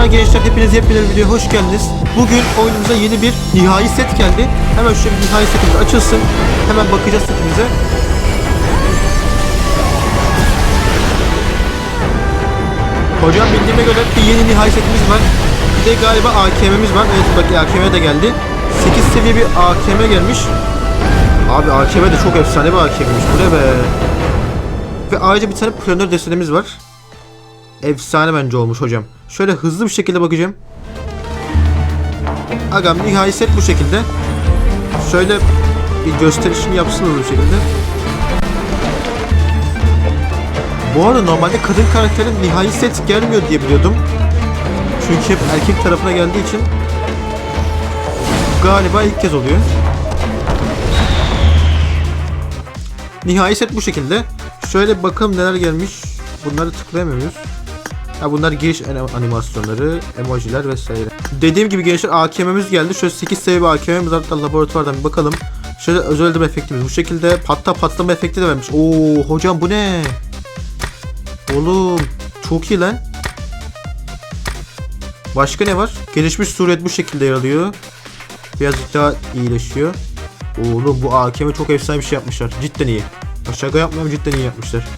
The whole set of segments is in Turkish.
Merhaba gençler hepiniz yepyeni bir videoya hoş geldiniz. Bugün oyunumuza yeni bir nihai set geldi. Hemen şöyle bir nihai setimiz açılsın. Hemen bakacağız setimize. Hocam bildiğime göre bir yeni nihai setimiz var. Bir de galiba AKM'miz var. Evet bak AKM de geldi. 8 seviye bir AKM gelmiş. Abi AKM de çok efsane bir AKM'miş. Bu ne be? Ve ayrıca bir tane planör desenimiz var. Efsane bence olmuş hocam. Şöyle hızlı bir şekilde bakacağım. Agam nihai set bu şekilde. Şöyle bir gösterişini yapsın hızlı şekilde. Bu arada normalde kadın karakterin nihai set gelmiyor diye biliyordum. Çünkü hep erkek tarafına geldiği için galiba ilk kez oluyor. Nihai set bu şekilde. Şöyle bakalım neler gelmiş. Bunları tıklayamıyoruz. Ha bunlar giriş anim- animasyonları, emojiler vesaire. Dediğim gibi gençler AKM'miz geldi. Şöyle 8 seviye AKM'miz. Hatta laboratuvardan bir bakalım. Şöyle özel öldürme efektimiz bu şekilde. Patta patlama efekti de vermiş. Oo hocam bu ne? Oğlum çok iyi lan. Başka ne var? Gelişmiş suret bu şekilde yer alıyor. Birazcık daha iyileşiyor. Oğlum bu AKM çok efsane bir şey yapmışlar. Cidden iyi. Ya Şaka yapmıyorum cidden iyi yapmışlar.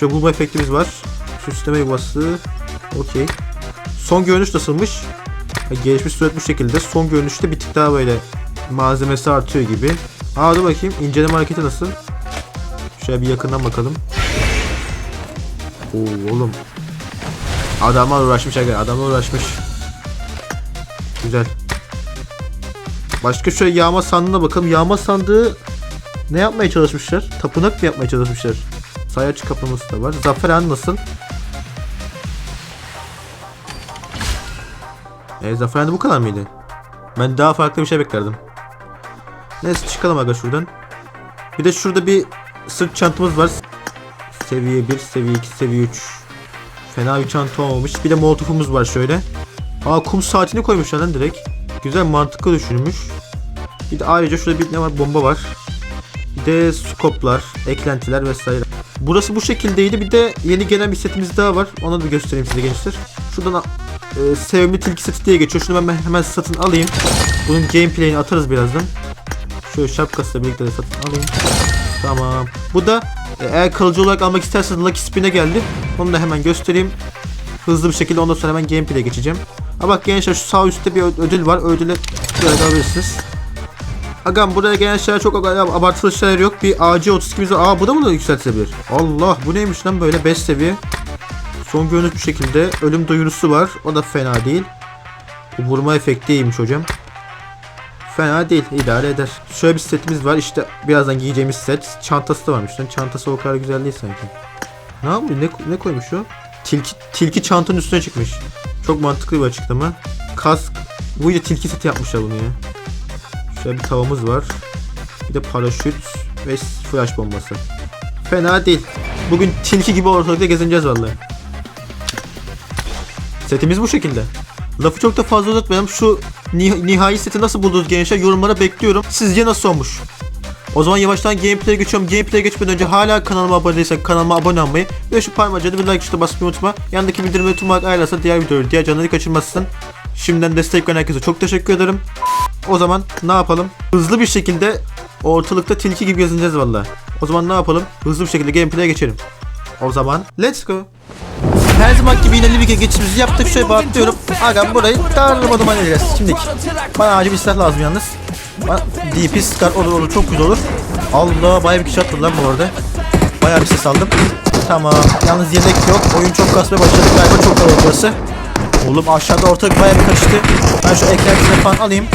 Şöyle bulma efektimiz var. Süsleme yuvası. Okey. Son görünüş nasılmış? Gelişmiş suret şekilde. Son görünüşte bir tık daha böyle malzemesi artıyor gibi. Aa dur bakayım. İnceleme hareketi nasıl? Şöyle bir yakından bakalım. Oo oğlum. Adamlar uğraşmış aga. Adamlar uğraşmış. Güzel. Başka şöyle yağma sandığına bakalım. Yağma sandığı ne yapmaya çalışmışlar? Tapınak mı yapmaya çalışmışlar? Sayaç kaplaması da var. Zafer Han nasıl? E, Zafer Han bu kadar mıydı? Ben daha farklı bir şey beklerdim. Neyse çıkalım aga şuradan. Bir de şurada bir sırt çantamız var. Seviye 1, seviye 2, seviye 3. Fena bir çanta olmamış. Bir de molotofumuz var şöyle. Aa kum saatini koymuşlar lan direkt. Güzel mantıklı düşünülmüş. Bir de ayrıca şurada bir ne var bomba var. Bir de skoplar, eklentiler vesaire. Burası bu şekildeydi. Bir de yeni gelen bir setimiz daha var. Onu da göstereyim size gençler. Şuradan e, sevimli tilki seti diye geçiyor. Şunu ben hemen satın alayım. Bunun gameplay'ini atarız birazdan. Şöyle şapkasıyla birlikte de satın alayım. Tamam. Bu da e, eğer kalıcı olarak almak isterseniz Lucky Spin'e geldi. Onu da hemen göstereyim. Hızlı bir şekilde ondan sonra hemen gameplay'e geçeceğim. Ha bak gençler şu sağ üstte bir ödül var. Ödülü böyle alabilirsiniz. Agam buraya gelen şeyler çok ab- abartılı şeyler yok. Bir AC32'miz var. Aa bu da mı da yükseltilebilir? Allah bu neymiş lan böyle 5 seviye. Son görünüş bu şekilde. Ölüm duyurusu var. O da fena değil. Bu vurma efekti iyiymiş hocam. Fena değil. idare eder. Şöyle bir setimiz var. İşte birazdan giyeceğimiz set. Çantası da varmış. Çantası o kadar güzel değil sanki. Ne yapıyor? Ne, ne koymuş o? Tilki, tilki çantanın üstüne çıkmış. Çok mantıklı bir açıklama. Kask. Bu da tilki seti yapmışlar bunu ya. Şöyle bir tavamız var. Bir de paraşüt ve flash bombası. Fena değil. Bugün tilki gibi ortalıkta gezineceğiz vallahi. Setimiz bu şekilde. Lafı çok da fazla uzatmayalım. Şu nih- nihai seti nasıl buldunuz gençler? Yorumlara bekliyorum. Sizce nasıl olmuş? O zaman yavaştan gameplay'e geçiyorum. Gameplay'e geçmeden önce hala kanalıma abone değilsen kanalıma abone olmayı ve şu parmacığını bir like tuşuna basmayı unutma. Yandaki bildirimleri tüm olarak ayarlarsan diğer videoları, diğer canları kaçırmazsın. Şimdiden destek veren herkese çok teşekkür ederim. O zaman ne yapalım? Hızlı bir şekilde ortalıkta tilki gibi gezineceğiz valla. O zaman ne yapalım? Hızlı bir şekilde gameplay'e geçelim. O zaman let's go. Her zaman gibi yine Livik'e geçişimizi yaptık. Şöyle bakıyorum. Aga burayı darlama duman edeceğiz. Şimdilik. Bana acil bir silah lazım yalnız. Bana DP Scar olur olur çok güzel olur. Allah bayağı bir kişi atladı lan bu arada. Bayağı bir ses aldım. Tamam. Yalnız yedek yok. Oyun çok kasmaya başladı. Galiba çok kalabalık burası. Oğlum aşağıda ortalık bayağı bir karıştı. Ben şu ekranı falan alayım.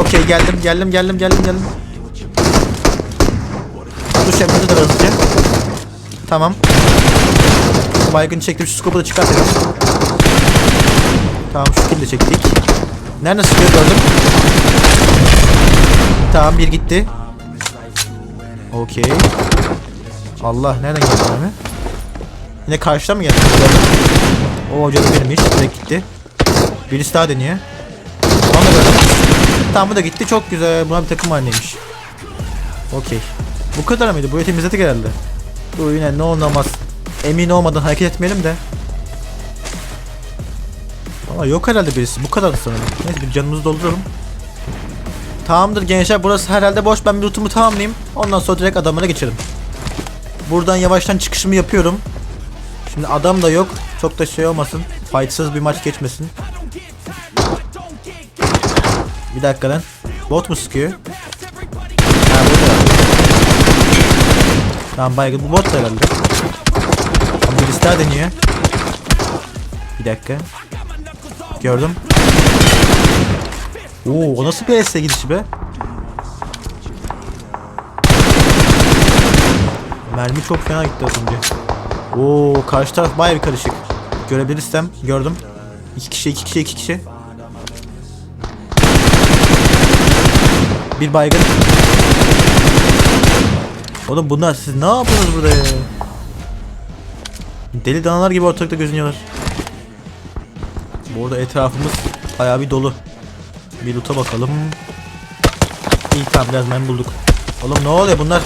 Okey geldim geldim geldim geldim geldim. Duş yapmadı da hızlıca. Tamam. Baygın çektim şu skopu da çıkartalım. Tamam şu kill de çektik. Nerede sıkıyor gördüm. Tamam bir gitti. Okey. Allah nereden geldi abi? Yine karşıdan mı geldi? O da benim direkt gitti. Birisi daha deniyor. Onu da gördüm. Tamam bu da gitti çok güzel. Buna bir takım halindeymiş. Okey. Bu kadar mıydı? Burayı temizledik herhalde. Dur yine ne olmaz. Emin olmadan hareket etmeyelim de. Ama yok herhalde birisi. Bu kadar sanırım. Neyse bir canımızı dolduralım. Tamamdır gençler burası herhalde boş. Ben bir lootumu tamamlayayım. Ondan sonra direkt adamlara geçelim. Buradan yavaştan çıkışımı yapıyorum. Şimdi adam da yok. Çok da şey olmasın. Fightsız bir maç geçmesin. Bir dakika lan. Bot mu sıkıyor? Ha. Tamam baygın bu bot herhalde. Birisi daha deniyor. Bir dakika. Gördüm. Oo, o nasıl bir PS gidişi be? Mermi çok fena gitti az önce. Oo, karşı taraf bayağı bir karışık. Görebilirsem gördüm. İki kişi, iki kişi, iki kişi. Bir baygın. Oğlum bunlar siz ne yapıyorsunuz burada ya? Deli danalar gibi ortalıkta gözünüyorlar. Bu arada etrafımız bayağı bir dolu. Bir loot'a bakalım. İyi tamam biraz men bulduk. Oğlum ne oluyor bunlar?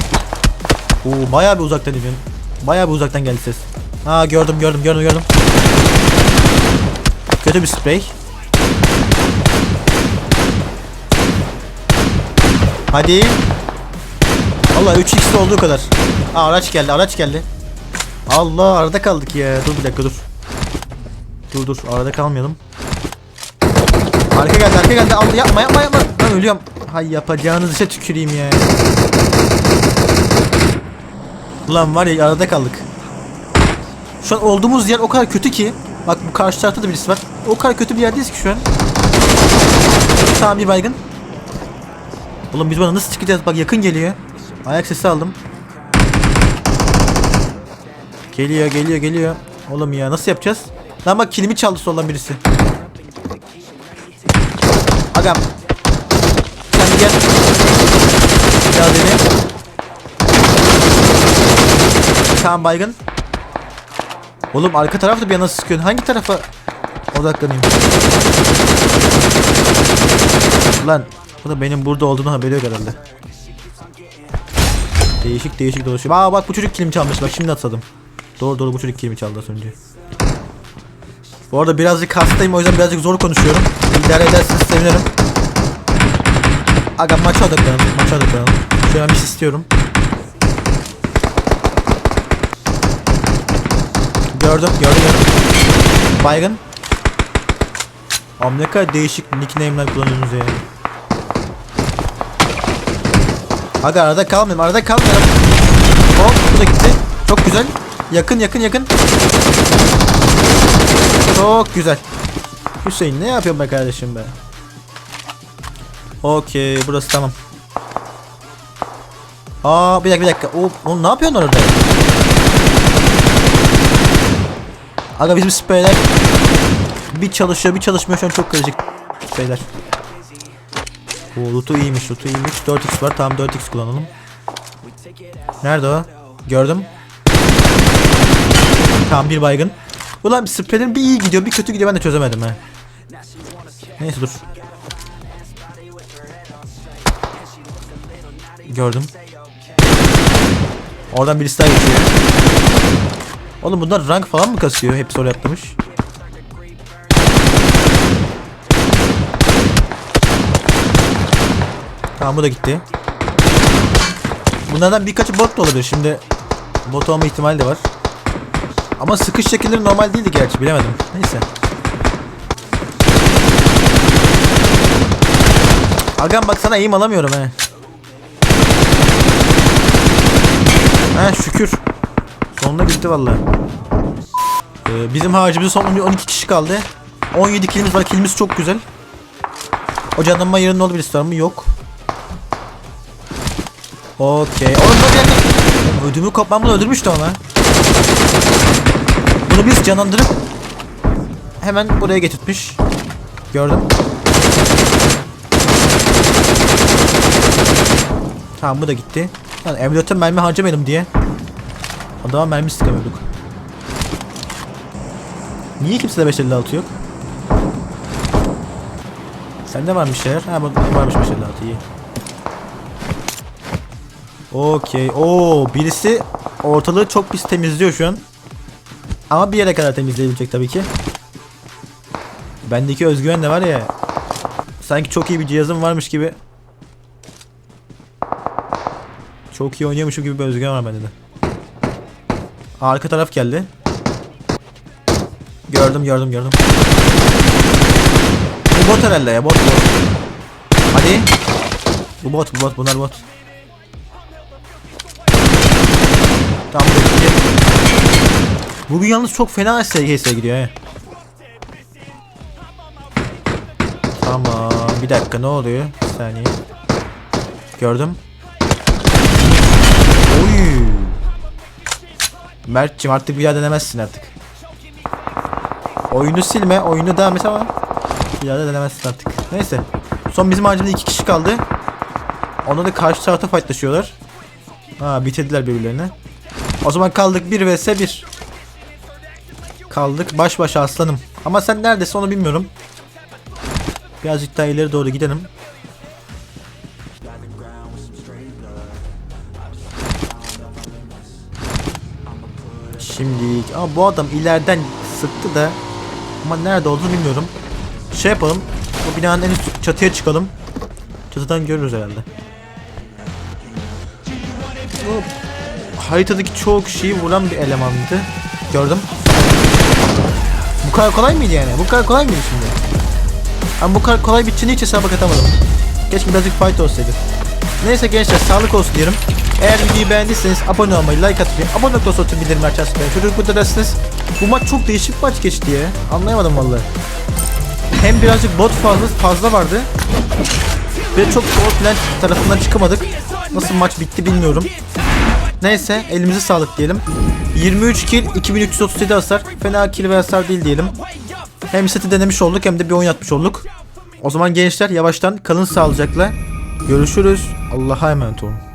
Oo bayağı bir uzaktan iniyorsun. Bayağı bir uzaktan geldi ses. Ha gördüm gördüm gördüm gördüm. Kötü bir sprey. Hadi. Allah 3x'de olduğu kadar. Aa, araç geldi araç geldi. Allah arada kaldık ya. Dur bir dakika dur. Dur dur arada kalmayalım. Arka geldi arka geldi. Allah yapma yapma yapma. Ben ölüyorum. Hay yapacağınız işe tüküreyim ya. Ulan var ya arada kaldık. Şu an olduğumuz yer o kadar kötü ki. Bak bu karşı tarafta da birisi var. O kadar kötü bir yerdeyiz ki şu an. Tamam bir baygın. Oğlum biz bana nasıl çıkacağız? Bak yakın geliyor. Ayak sesi aldım. Geliyor geliyor geliyor. Oğlum ya nasıl yapacağız? Lan bak kilimi çaldı soldan birisi. Agam. Sen bir gel. Bir daha dene. Tamam baygın. Oğlum arka tarafta bir yana sıkıyorsun. Hangi tarafa odaklanayım? Lan bu da benim burada olduğunu haberi yok herhalde. Değişik değişik dolaşıyor. Aa bak bu çocuk kilimi çalmış bak şimdi atladım. Doğru doğru bu çocuk kilimi çaldı az önce. Bu arada birazcık hastayım o yüzden birazcık zor konuşuyorum. İdare ederseniz sevinirim. Aga maça odaklanalım. Maça odaklanalım. Şöyle bir şey istiyorum. Gördüm gördüm gördüm. Baygın. Abi ne kadar değişik nickname'ler kullanıyorsunuz ya. Aga arada kalmayayım arada kalmayalım. Hop bu da gitti. Çok güzel. Yakın yakın yakın. Çok güzel. Hüseyin ne yapıyorsun be kardeşim be? Okey burası tamam. Aa bir dakika bir dakika. O, oğlum ne yapıyorsun orada? Aga bizim spreyler bir çalışıyor bir çalışmıyor şu an çok karışık spreyler. O loot'u iyiymiş loot'u iyiymiş 4x var tamam 4x kullanalım. Nerede o? Gördüm. Tamam bir baygın. Ulan spreylerin bir iyi gidiyor bir kötü gidiyor ben de çözemedim ha. Neyse dur. Gördüm. Oradan birisi daha geçiyor. Oğlum bunlar rank falan mı kasıyor? Hepsi oraya atlamış. Tamam bu da gitti. Bunlardan birkaçı bot da olabilir. Şimdi bot olma ihtimali de var. Ama sıkış şekilleri normal değildi gerçi bilemedim. Neyse. Agam bak sana eğim alamıyorum he. Ha şükür. Sonunda bitti vallahi. Ee, bizim harcımızın son 12 kişi kaldı. 17 kilimiz var. Kilimiz çok güzel. O canlanma yerinde var mı? Yok. Okey. Oğlum. Ödümü kopmam bunu öldürmüştü ama. Bunu biz canlandırıp hemen buraya getirtmiş. Gördüm. Tamam bu da gitti. Lan M4'te mermi harcamayalım diye. Adama mermi sıkamıyorduk. Niye kimsede 556 yok? Sende var bir şeyler. Ha bu varmış 556 iyi. Okey. Oo birisi ortalığı çok pis temizliyor şu an. Ama bir yere kadar temizleyebilecek tabii ki. Bendeki özgüven de var ya. Sanki çok iyi bir cihazım varmış gibi. Çok iyi oynuyormuşum gibi bir özgüven var bende de. Arka taraf geldi. Gördüm gördüm gördüm. Bu bot herhalde ya bot bot. Hadi. Bu bot bu bot bunlar bot. Tamam bu. Bugün yalnız çok fena SGS gidiyor he. Tamam bir dakika ne oluyor? Bir saniye. Gördüm. Oy. Mert'cim artık bir daha denemezsin artık. Oyunu silme, oyunu devam et ama bir daha da denemezsin artık. Neyse. Son bizim harcımda iki kişi kaldı. Onda da karşı tarafta fightlaşıyorlar. Ha bitirdiler birbirlerini. O zaman kaldık 1 vs 1. Kaldık baş başa aslanım. Ama sen neredesin onu bilmiyorum. Birazcık daha ileri doğru gidelim. Şimdi ama bu adam ileriden sıktı da ama nerede olduğunu bilmiyorum. Şey yapalım. Bu binanın en üst çatıya çıkalım. Çatıdan görürüz herhalde. Bu haritadaki çoğu kişiyi vuran bir elemandı. Gördüm. Kadar kolay mıydı yani? Bu kadar kolay mıydı şimdi? Ama bu kadar kolay bittiğini hiç hesaba katamadım. Keşke birazcık fight olsaydı. Neyse gençler sağlık olsun diyorum. Eğer videoyu beğendiyseniz abone olmayı, like atmayı, abone olmayı, olsun bildirim açarsanız çocuk kurtarırsınız. Bu maç çok değişik maç geçti ya. Anlayamadım vallahi. Hem birazcık bot fazla fazla vardı. Ve çok gol plan tarafından çıkamadık. Nasıl maç bitti bilmiyorum. Neyse elimize sağlık diyelim. 23 kill 2337 hasar. Fena kill ve hasar değil diyelim. Hem seti denemiş olduk hem de bir oyun atmış olduk. O zaman gençler yavaştan kalın sağlıcakla. Görüşürüz. Allah'a emanet olun.